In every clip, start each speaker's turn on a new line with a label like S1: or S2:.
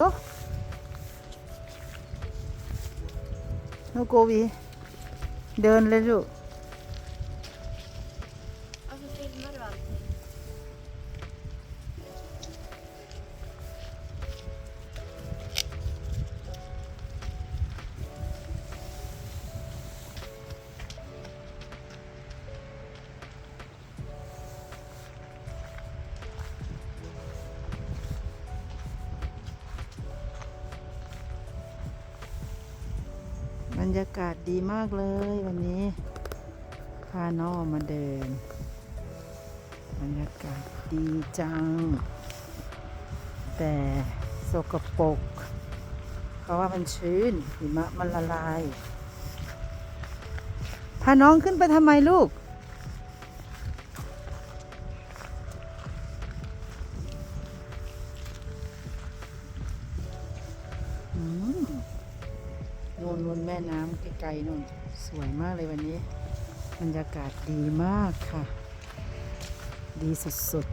S1: โอ้น้องโรรยากาศดีมากเลยวันนี้ พาน้องมาเดิน บรรยากาศดีจัง แต่สกปรกเพราะว่ามันชื้นหิมะมันละลาย พาน้องขึ้นไปทำไมลูก นู่นนู่นแม่น้ำไกลๆนู่นสวยมากเลยวันนี้ บรรยากาศดีมากค่ะ ดีสุด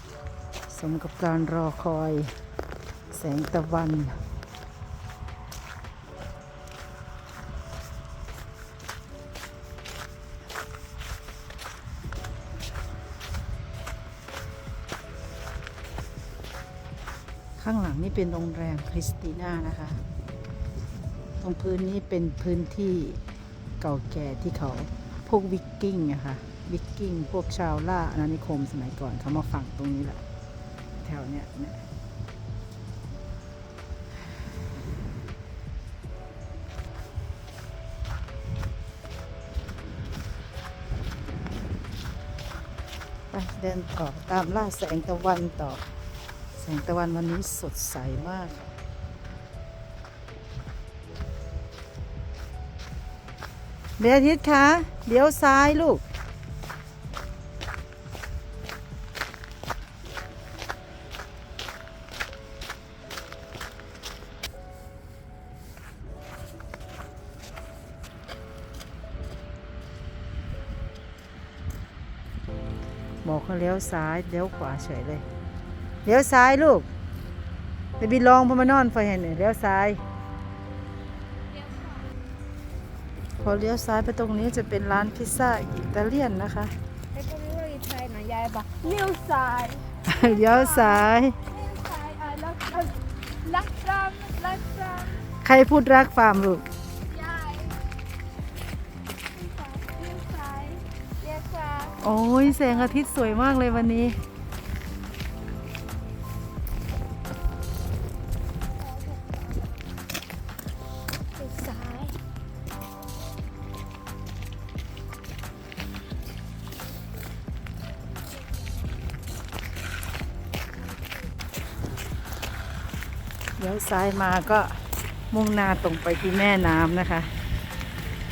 S1: ๆ สมกับการรอคอยแสงตะวันข้างหลังนี่เป็นโรงแรมคริสติน่านะคะ ตรงพื้นนี้เป็นพื้นที่เก่าแก่ที่เขาพวกวิกกิ้งอะค่ะวิกกิ้งพวกชาวล่าอาณานิคมสมัยก่อนเขามาฝังตรงนี้แหละ แถวเนี้ยเนี่ยไปเดินต่อตามล่าแสงตะวันต่อ แสงตะวันวันนี้สดใสมาก เบียทิตคะเดี๋ยวซ้ายลูก บอกเขาเลี้ยวซ้ายเลี้ยวขวาเฉยเลยเลี้ยวซ้ายลูกไปบินลองพมานอนไฟเห็นเนี่ยเลี้ยวซ้าย พอเลี้ยวซ้ายไปตรงนี้จะเป็นร้านพิซซ่าอิตาเลียนนะคะ
S2: Jag kommer ihåg i China, jag är bara New side,
S1: เลี้ยวซ้าย
S2: new side, I love lagt fram, lagt fram,
S1: ใครพูดรักฟาร์มลูก
S2: jag New side, jag kvar
S1: โอ้ยแสงอาทิตย์สวยมากเลยวันนี้ ลี้ยวซ้ายมาก็มุ่งหน้าตรงไปที่แม่น้ำนะคะ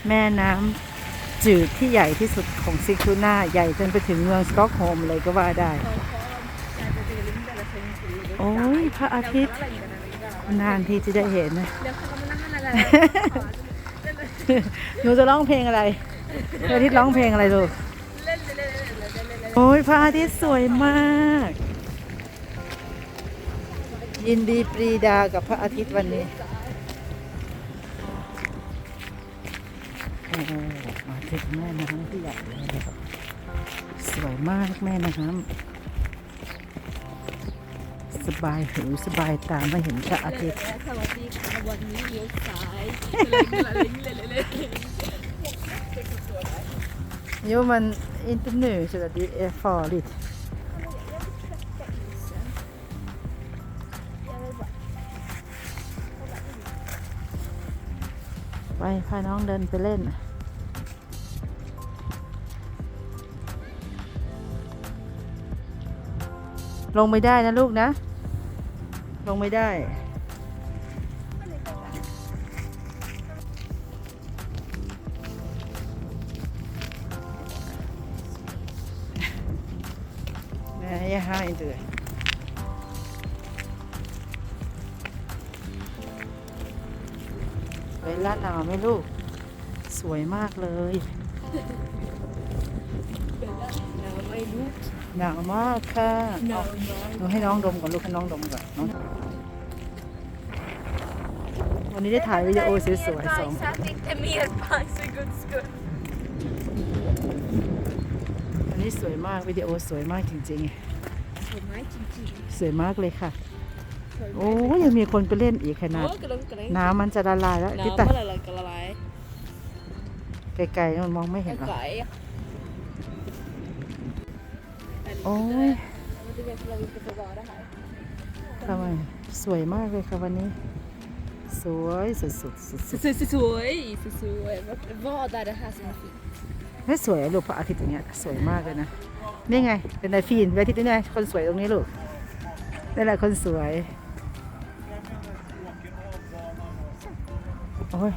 S1: แม่น้ำจืดที่ใหญ่ที่สุดของซิคูน่าใหญ่จนไปถึงเมืองสต็อกโฮล์มเลยก็ว่าได้ โอ้ยพระอาทิตย์นานที่จะได้เห็นนะหนูจะร้องเพลงอะไรพระอาทิตย์ร้องเพลงอะไรลูกโอ้ยพระอาทิตย์สวยมาก ยินดีปรีดากับพระอาทิตย์วันนี้มาถึงแม่น้ำที่ใหญ่เลยสวยมากแม่น้ำสบายหูสบายตาไม่เห็นพระอาทิตย์
S2: สวัสดีค่ะวันนี้เลี้ยวซ้าย
S1: Jo, men inte nu så att det är farligt.
S2: Jag
S1: ไปพาน้องเดินไปเล่น ลงไม่ได้นะลูกนะ ลงไม่ได้ Nej, jag har ไปลาดหนาวไหมลูก สวยมากเลย
S2: ไม่รู้
S1: หนาวมากค่ะ
S2: หนาว
S1: หนูให้น้องดมก่อนลูกให้น้องดมก่อนน้องวันนี้ได้ถ่ายวิดีโอสวยๆสอง
S2: Jag tänkte mer bajs för guds skull.
S1: วันนี้สวยมากวิดีโอสวยมากจริง
S2: För mig, Kiki.
S1: ๆสวยมากเลยค่ะ โอ้ยยังมีคนไปเล่นอีกขนาด
S2: Åh, glöm, glöm.
S1: น้ำมันจะละลายแล้วติตา
S2: Närmare eller galalaj?
S1: ไกลๆมันมองไม่เห็นหรอก
S2: Okej.
S1: โอ้ย
S2: Men du vet väl att vi inte får vara här?
S1: ทำไมสวยมากเลยค่ะวันนี้ สวยสุดๆสุด
S2: Så, så, så, så, så, så, vad är det här som är fint?
S1: ๆไม่สวยอะลูกพระอาทิตย์อย่างเงี้ยสวยมากเลยนะนี่ไงเป็นไอฟีนพระอาทิตย์นี่ไงคนสวยตรงนี้ลูกนี่แหละคนสวย โอ้ย